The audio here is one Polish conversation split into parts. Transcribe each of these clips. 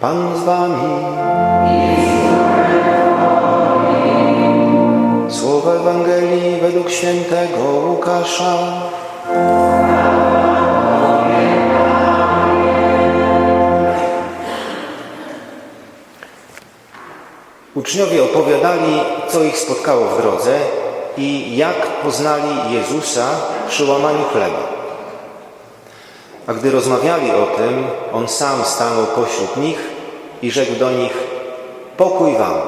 Pan z wami. Słowa Ewangelii według świętego Łukasza. Uczniowie opowiadali, co ich spotkało w drodze i jak poznali Jezusa przy łamaniu chleba. A gdy rozmawiali o tym, on sam stanął pośród nich i rzekł do nich: Pokój wam.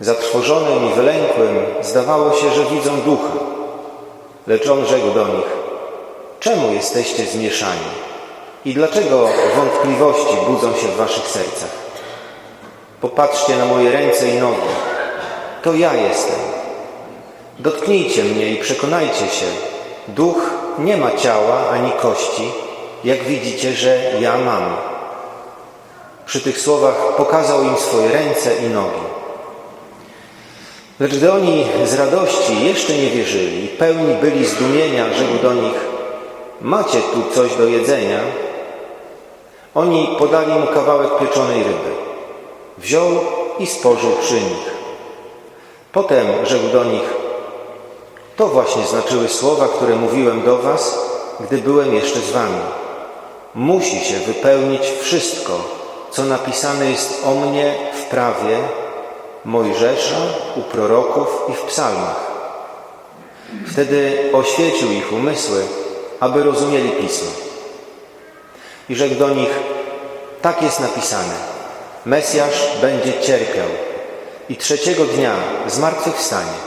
Zatrwożonym i wylękłym zdawało się, że widzą ducha. Lecz on rzekł do nich: Czemu jesteście zmieszani? I dlaczego wątpliwości budzą się w waszych sercach? Popatrzcie na moje ręce i nogi. To ja jestem. Dotknijcie mnie i przekonajcie się. Duch nie ma ciała ani kości, jak widzicie, że ja mam. Przy tych słowach pokazał im swoje ręce i nogi. Lecz gdy oni z radości jeszcze nie wierzyli pełni byli zdumienia, rzekł do nich: Macie tu coś do jedzenia? Oni podali mu kawałek pieczonej ryby. Wziął i spożył przy nich. Potem rzekł do nich: To właśnie znaczyły słowa, które mówiłem do was, gdy byłem jeszcze z wami. Musi się wypełnić wszystko, co napisane jest o mnie w prawie Mojżesza, u proroków i w psalmach. Wtedy oświecił ich umysły, aby rozumieli Pismo. I rzekł do nich, tak jest napisane, Mesjasz będzie cierpiał i trzeciego dnia zmartwychwstanie.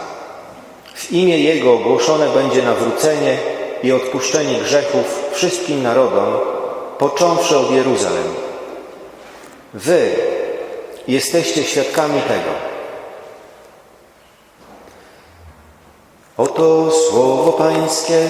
W imię Jego ogłoszone będzie nawrócenie i odpuszczenie grzechów wszystkim narodom, począwszy od Jeruzalem. Wy jesteście świadkami tego. Oto słowo Pańskie.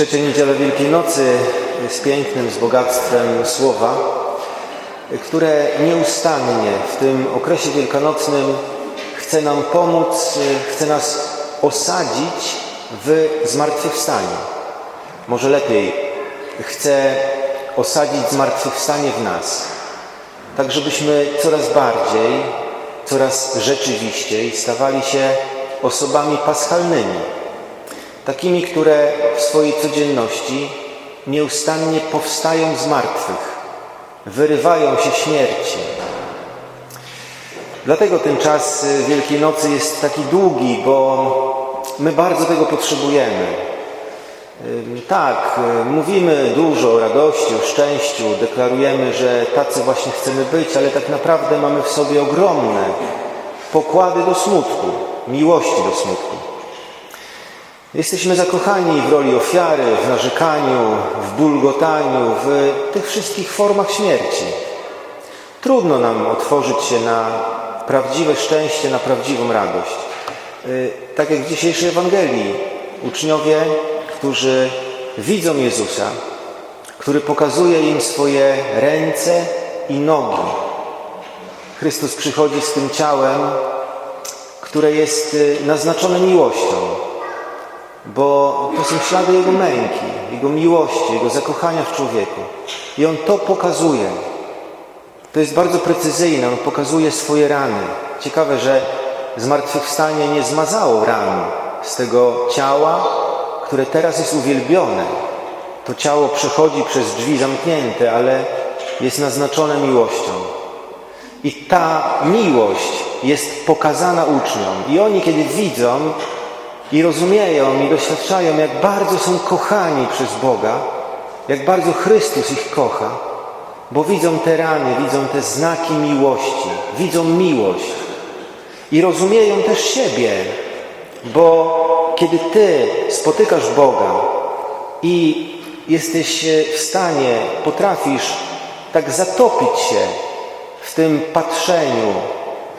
Trzecie niedzielę Wielkiej Nocy z pięknym, z bogactwem słowa, które nieustannie w tym okresie wielkanocnym chce nam pomóc, chce nas osadzić w zmartwychwstaniu. Może lepiej, chce osadzić zmartwychwstanie w nas, tak żebyśmy coraz bardziej, coraz rzeczywiściej stawali się osobami paschalnymi takimi, które w swojej codzienności nieustannie powstają z martwych, wyrywają się śmierci. Dlatego ten czas Wielkiej Nocy jest taki długi, bo my bardzo tego potrzebujemy. Tak, mówimy dużo o radości, o szczęściu, deklarujemy, że tacy właśnie chcemy być, ale tak naprawdę mamy w sobie ogromne pokłady do smutku, miłości do smutku. Jesteśmy zakochani w roli ofiary, w narzekaniu, w bulgotaniu, w tych wszystkich formach śmierci. Trudno nam otworzyć się na prawdziwe szczęście, na prawdziwą radość. Tak jak w dzisiejszej Ewangelii, uczniowie, którzy widzą Jezusa, który pokazuje im swoje ręce i nogi. Chrystus przychodzi z tym ciałem, które jest naznaczone miłością, bo to są ślady Jego męki, Jego miłości, Jego zakochania w człowieku. I On to pokazuje. To jest bardzo precyzyjne, On pokazuje swoje rany. Ciekawe, że zmartwychwstanie nie zmazało ran z tego ciała, które teraz jest uwielbione. To ciało przechodzi przez drzwi zamknięte, ale jest naznaczone miłością. I ta miłość jest pokazana uczniom. I oni, kiedy widzą, i rozumieją i doświadczają, jak bardzo są kochani przez Boga, jak bardzo Chrystus ich kocha, bo widzą te rany, widzą te znaki miłości, widzą miłość. I rozumieją też siebie, bo kiedy Ty spotykasz Boga i jesteś w stanie, potrafisz tak zatopić się w tym patrzeniu,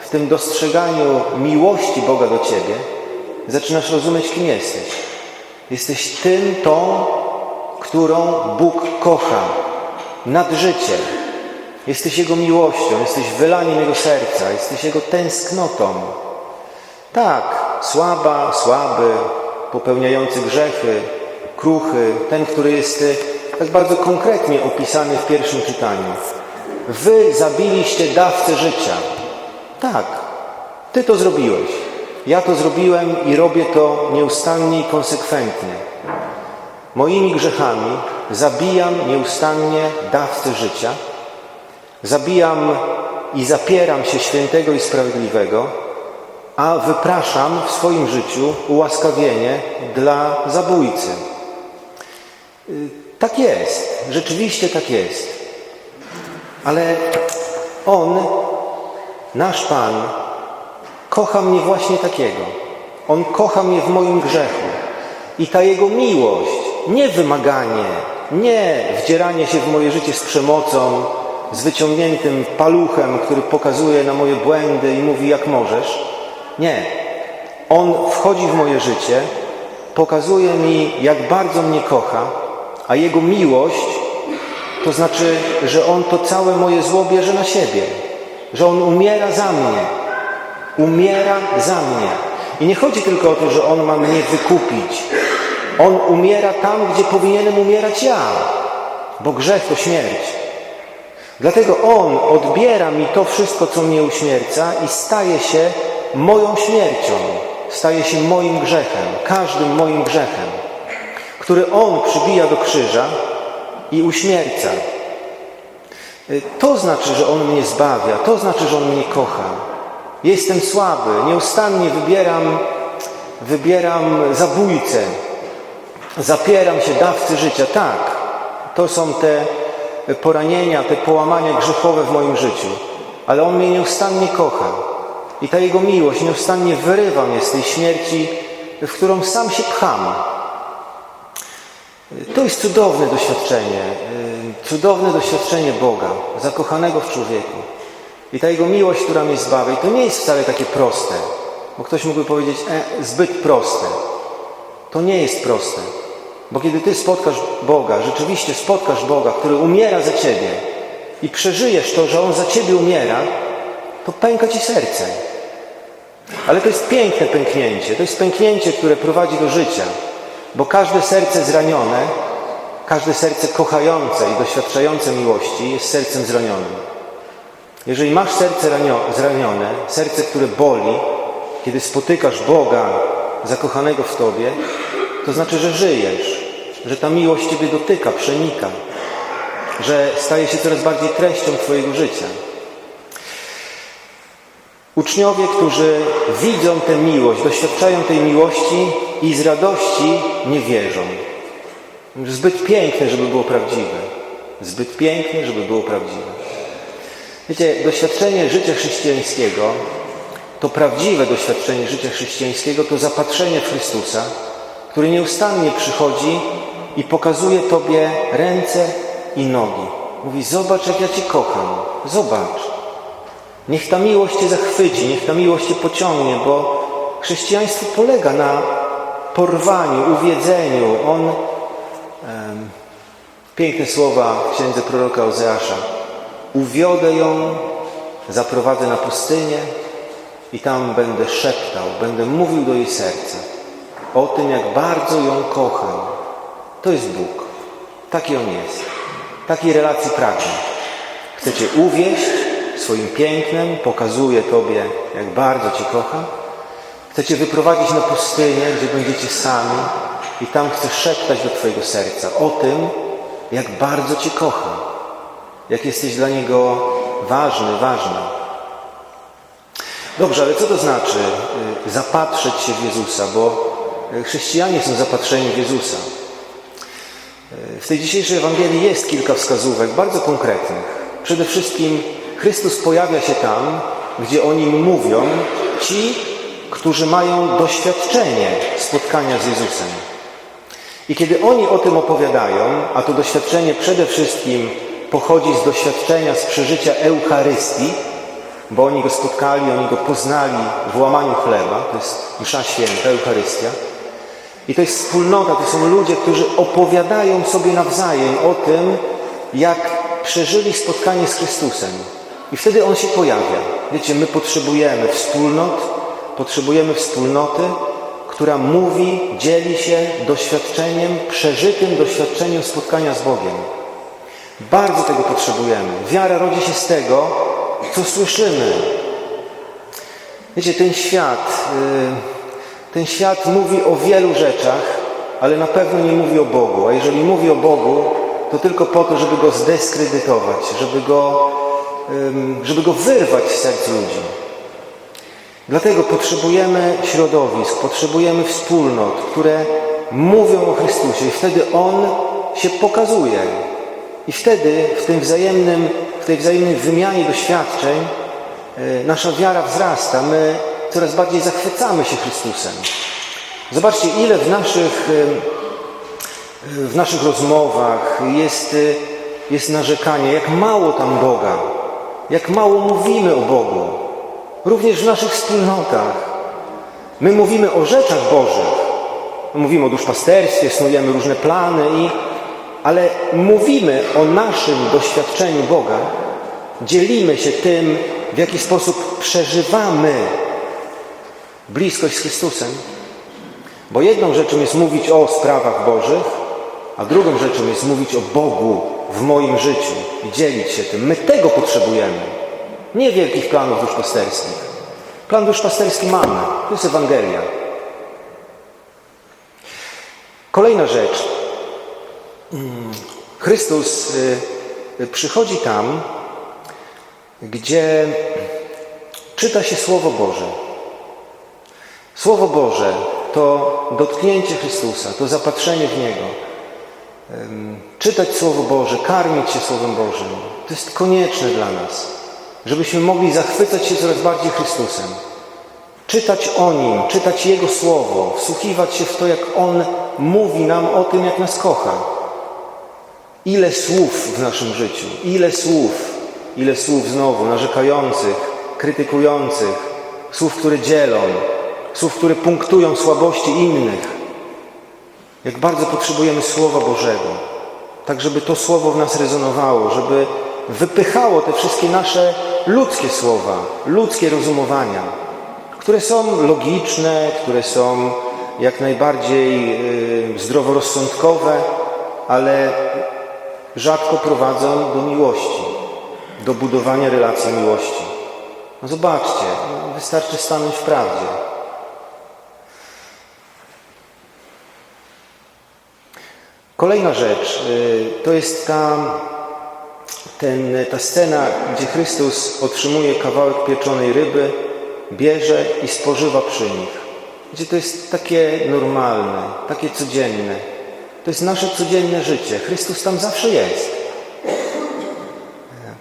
w tym dostrzeganiu miłości Boga do Ciebie, zaczynasz rozumieć, kim jesteś. Jesteś tym, tą, którą Bóg kocha nad życiem. Jesteś Jego miłością, jesteś wylaniem Jego serca, jesteś Jego tęsknotą. Tak, słaba, słaby, popełniający grzechy, kruchy, ten, który jest tak bardzo konkretnie opisany w pierwszym czytaniu. Wy zabiliście dawcę życia. Tak, Ty to zrobiłeś. Ja to zrobiłem i robię to nieustannie i konsekwentnie. Moimi grzechami zabijam nieustannie dawcę życia, zabijam i zapieram się świętego i sprawiedliwego, a wypraszam w swoim życiu ułaskawienie dla zabójcy. Tak jest, rzeczywiście tak jest. Ale On, nasz Pan, kocha mnie właśnie takiego. On kocha mnie w moim grzechu. I ta Jego miłość, nie wymaganie, nie wdzieranie się w moje życie z przemocą, z wyciągniętym paluchem, który pokazuje na moje błędy i mówi jak możesz. Nie. On wchodzi w moje życie, pokazuje mi, jak bardzo mnie kocha, a Jego miłość to znaczy, że On to całe moje zło bierze na siebie, że On umiera za mnie, umiera za mnie. I nie chodzi tylko o to, że On ma mnie wykupić. On umiera tam, gdzie powinienem umierać ja, bo grzech to śmierć. Dlatego On odbiera mi to wszystko, co mnie uśmierca i staje się moją śmiercią, staje się moim grzechem, każdym moim grzechem, który On przybija do krzyża i uśmierca. To znaczy, że On mnie zbawia, to znaczy, że On mnie kocha. Jestem słaby, nieustannie wybieram, wybieram zabójcę, zapieram się dawcy życia. Tak, to są te poranienia, te połamania grzechowe w moim życiu, ale On mnie nieustannie kocha. I ta Jego miłość nieustannie wyrywa mnie z tej śmierci, w którą sam się pcham. To jest cudowne doświadczenie, cudowne doświadczenie Boga, zakochanego w człowieku. I ta Jego miłość, która mnie zbawia, i to nie jest wcale takie proste, bo ktoś mógłby powiedzieć, e, zbyt proste. To nie jest proste, bo kiedy Ty spotkasz Boga, rzeczywiście spotkasz Boga, który umiera za Ciebie i przeżyjesz to, że On za Ciebie umiera, to pęka Ci serce. Ale to jest piękne pęknięcie, to jest pęknięcie, które prowadzi do życia, bo każde serce zranione, każde serce kochające i doświadczające miłości jest sercem zranionym. Jeżeli masz serce zranione, serce, które boli, kiedy spotykasz Boga zakochanego w Tobie, to znaczy, że żyjesz, że ta miłość Ciebie dotyka, przenika, że staje się coraz bardziej treścią Twojego życia. Uczniowie, którzy widzą tę miłość, doświadczają tej miłości i z radości nie wierzą. Zbyt piękne, żeby było prawdziwe. Zbyt piękne, żeby było prawdziwe. Wiecie, doświadczenie życia chrześcijańskiego, to prawdziwe doświadczenie życia chrześcijańskiego, to zapatrzenie w Chrystusa, który nieustannie przychodzi i pokazuje Tobie ręce i nogi. Mówi, zobacz jak ja Cię kocham, zobacz. Niech ta miłość Cię zachwyci, niech ta miłość Cię pociągnie, bo chrześcijaństwo polega na porwaniu, uwiedzeniu. On, piękne słowa w księdze proroka Ozeasza. Uwiodę ją, zaprowadzę na pustynię i tam będę szeptał, będę mówił do jej serca o tym, jak bardzo ją kocham. To jest Bóg. Taki On jest. Takiej relacji pragnie. Chcecie uwieść swoim pięknem, pokazuje Tobie, jak bardzo Cię kocha. Chcecie wyprowadzić na pustynię, gdzie będziecie sami i tam chce szeptać do Twojego serca o tym, jak bardzo Cię kocha. Jak jesteś dla Niego ważny, ważna. Dobrze, ale co to znaczy y, zapatrzeć się w Jezusa? Bo chrześcijanie są zapatrzeni w Jezusa. W tej dzisiejszej Ewangelii jest kilka wskazówek bardzo konkretnych. Przede wszystkim Chrystus pojawia się tam, gdzie o Nim mówią ci, którzy mają doświadczenie spotkania z Jezusem. I kiedy oni o tym opowiadają, a to doświadczenie przede wszystkim pochodzi z doświadczenia, z przeżycia Eucharystii, bo oni go spotkali, oni go poznali w łamaniu chleba, to jest msza święta, Eucharystia. I to jest wspólnota, to są ludzie, którzy opowiadają sobie nawzajem o tym, jak przeżyli spotkanie z Chrystusem. I wtedy On się pojawia. Wiecie, my potrzebujemy wspólnot, potrzebujemy wspólnoty, która mówi, dzieli się doświadczeniem, przeżytym doświadczeniem spotkania z Bogiem. Bardzo tego potrzebujemy. Wiara rodzi się z tego, co słyszymy. Wiecie, ten świat, y, ten świat mówi o wielu rzeczach, ale na pewno nie mówi o Bogu. A jeżeli mówi o Bogu, to tylko po to, żeby go zdyskredytować, żeby go, żeby go wyrwać z serc ludzi. Dlatego potrzebujemy środowisk, potrzebujemy wspólnot, które mówią o Chrystusie i wtedy On się pokazuje. I wtedy w, tym wzajemnym, w tej wzajemnej wymianie doświadczeń e, nasza wiara wzrasta. My coraz bardziej zachwycamy się Chrystusem. Zobaczcie, ile w naszych, e, w naszych rozmowach jest, e, jest narzekanie, jak mało tam Boga, jak mało mówimy o Bogu. Również w naszych wspólnotach. My mówimy o rzeczach Bożych. Mówimy o duszpasterstwie, snujemy różne plany i ale mówimy o naszym doświadczeniu Boga, dzielimy się tym, w jaki sposób przeżywamy bliskość z Chrystusem. Bo jedną rzeczą jest mówić o sprawach Bożych, a drugą rzeczą jest mówić o Bogu w moim życiu i dzielić się tym. My tego potrzebujemy. Nie wielkich planów duszpasterskich. Plan duszpasterski mamy. To jest Ewangelia. Kolejna rzecz. Chrystus y, przychodzi tam, gdzie czyta się Słowo Boże. Słowo Boże to dotknięcie Chrystusa, to zapatrzenie w Niego. Czytać Słowo Boże, karmić się Słowem Bożym. To jest konieczne dla nas, żebyśmy mogli zachwycać się coraz bardziej Chrystusem. Czytać o Nim, czytać Jego Słowo, wsłuchiwać się w to, jak On mówi nam o tym, jak nas kocha. Ile słów w naszym życiu, ile słów, ile słów znowu narzekających, krytykujących, słów, które dzielą, słów, które punktują słabości innych. Jak bardzo potrzebujemy Słowa Bożego, tak żeby to Słowo w nas rezonowało, żeby wypychało te wszystkie nasze ludzkie słowa, ludzkie rozumowania, które są logiczne, które są jak najbardziej y, zdroworozsądkowe, ale rzadko prowadzą do miłości, do budowania relacji miłości. No zobaczcie, wystarczy stanąć w prawdzie. Kolejna rzecz y, to jest ta, ten, ta scena, gdzie Chrystus otrzymuje kawałek pieczonej ryby, bierze i spożywa przy nich. Gdzie to jest takie normalne, takie codzienne. To jest nasze codzienne życie. Chrystus tam zawsze jest.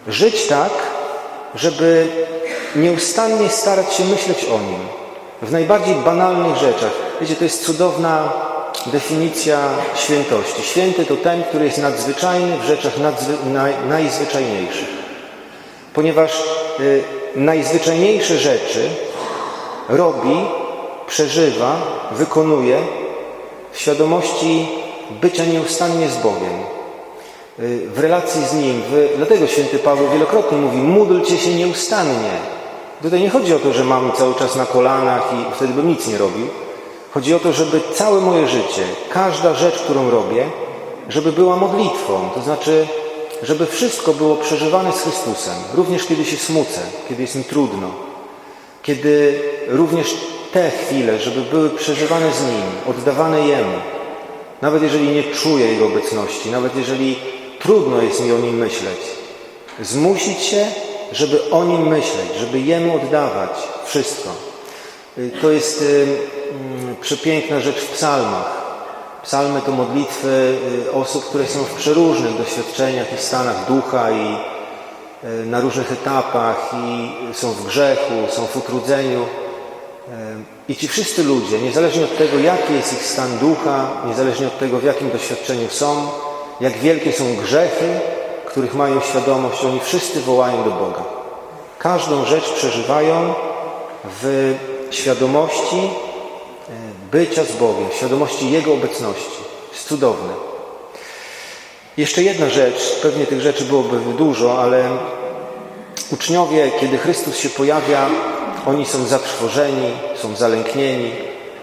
Żyć tak, żeby nieustannie starać się myśleć o Nim. W najbardziej banalnych rzeczach. Wiecie, to jest cudowna definicja świętości. Święty to ten, który jest nadzwyczajny w rzeczach nadzwy, naj, najzwyczajniejszych. Ponieważ y, najzwyczajniejsze rzeczy robi, przeżywa, wykonuje w świadomości bycia nieustannie z Bogiem, y, w relacji z Nim. Dlatego święty Paweł wielokrotnie mówi, módlcie się nieustannie. Tutaj nie chodzi o to, że mam cały czas na kolanach i wtedy bym nic nie robił. Chodzi o to, żeby całe moje życie, każda rzecz, którą robię, żeby była modlitwą. To znaczy, żeby wszystko było przeżywane z Chrystusem. Również kiedy się smucę, kiedy jest mi trudno. Kiedy również te chwile, żeby były przeżywane z Nim, oddawane Jemu. Nawet jeżeli nie czuję Jego obecności, nawet jeżeli trudno jest mi o Nim myśleć, zmusić się, żeby o Nim myśleć, żeby Jemu oddawać wszystko. Y, to jest y, mm, przepiękna rzecz w psalmach. Psalmy to modlitwy y, osób, które są w przeróżnych doświadczeniach i stanach ducha i na różnych etapach i są w grzechu, są w utrudzeniu. I ci wszyscy ludzie, niezależnie od tego, jaki jest ich stan ducha, niezależnie od tego, w jakim doświadczeniu są, jak wielkie są grzechy, których mają świadomość, oni wszyscy wołają do Boga. Każdą rzecz przeżywają w świadomości e, bycia z Bogiem, w świadomości Jego obecności. Jest cudowne. Jeszcze jedna rzecz, pewnie tych rzeczy byłoby dużo, ale uczniowie, kiedy Chrystus się pojawia, oni są zatrwożeni, są zalęknieni.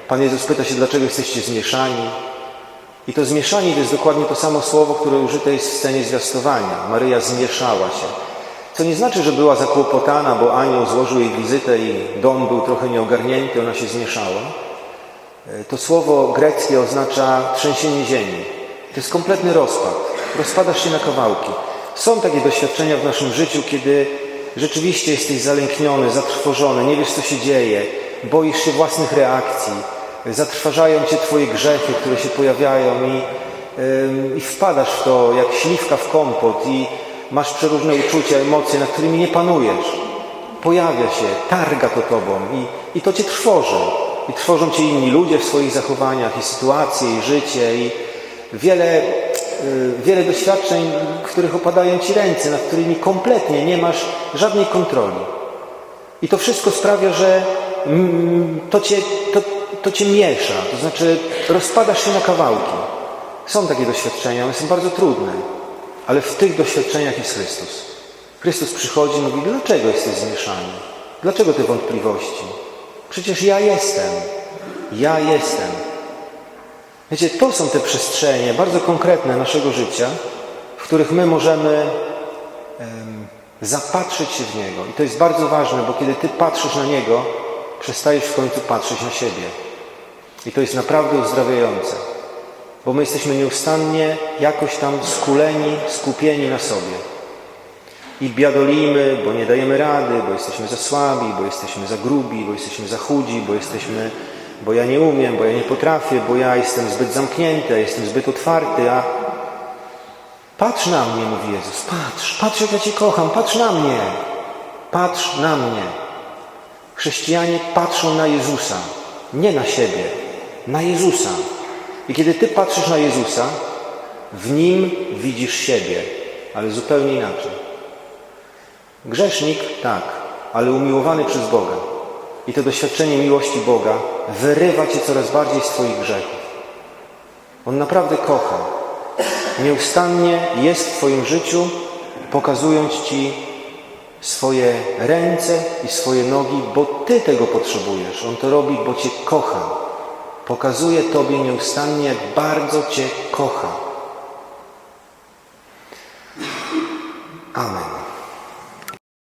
Pan Jezus pyta się, dlaczego jesteście zmieszani. I to zmieszani to jest dokładnie to samo słowo, które użyte jest w scenie zwiastowania. Maryja zmieszała się. Co nie znaczy, że była zakłopotana, bo anioł złożył jej wizytę i dom był trochę nieogarnięty, ona się zmieszała. To słowo greckie oznacza trzęsienie ziemi. To jest kompletny rozpad. Rozpadasz się na kawałki. Są takie doświadczenia w naszym życiu, kiedy rzeczywiście jesteś zalękniony, zatrwożony, nie wiesz co się dzieje, boisz się własnych reakcji, zatrważają cię Twoje grzechy, które się pojawiają i, i wpadasz w to jak śliwka w kompot i masz przeróżne uczucia, emocje, nad którymi nie panujesz. Pojawia się, targa to Tobą i, i to Cię trwoży. I trwożą Cię inni ludzie w swoich zachowaniach i sytuacje, i życie, i wiele, wiele doświadczeń, w których opadają Ci ręce, nad którymi kompletnie nie masz żadnej kontroli. I to wszystko sprawia, że mm, to Cię, to, to cię miesza, to znaczy rozpadasz się na kawałki. Są takie doświadczenia, one są bardzo trudne, ale w tych doświadczeniach jest Chrystus. Chrystus przychodzi i mówi, dlaczego jesteś zmieszany? Dlaczego te wątpliwości? Przecież ja jestem. Ja jestem. Wiecie, to są te przestrzenie bardzo konkretne naszego życia, w których my możemy zapatrzyć się w Niego. I to jest bardzo ważne, bo kiedy Ty patrzysz na Niego, przestajesz w końcu patrzeć na siebie. I to jest naprawdę uzdrawiające, bo my jesteśmy nieustannie jakoś tam skuleni, skupieni na sobie. I biadolimy, bo nie dajemy rady, bo jesteśmy za słabi, bo jesteśmy za grubi, bo jesteśmy za chudzi, bo jesteśmy, bo ja nie umiem, bo ja nie potrafię, bo ja jestem zbyt zamknięty, jestem zbyt otwarty, a patrz na mnie, mówi Jezus, patrz, patrz jak ja Cię kocham, patrz na mnie, patrz na mnie. Chrześcijanie patrzą na Jezusa, nie na siebie, na Jezusa. I kiedy Ty patrzysz na Jezusa, w Nim widzisz siebie, ale zupełnie inaczej. Grzesznik, tak, ale umiłowany przez Boga. I to doświadczenie miłości Boga wyrywa Cię coraz bardziej z Twoich grzechów. On naprawdę kocha. Nieustannie jest w Twoim życiu, pokazując Ci swoje ręce i swoje nogi, bo Ty tego potrzebujesz. On to robi, bo Cię kocha. Pokazuje Tobie nieustannie, jak bardzo Cię kocha. Amen.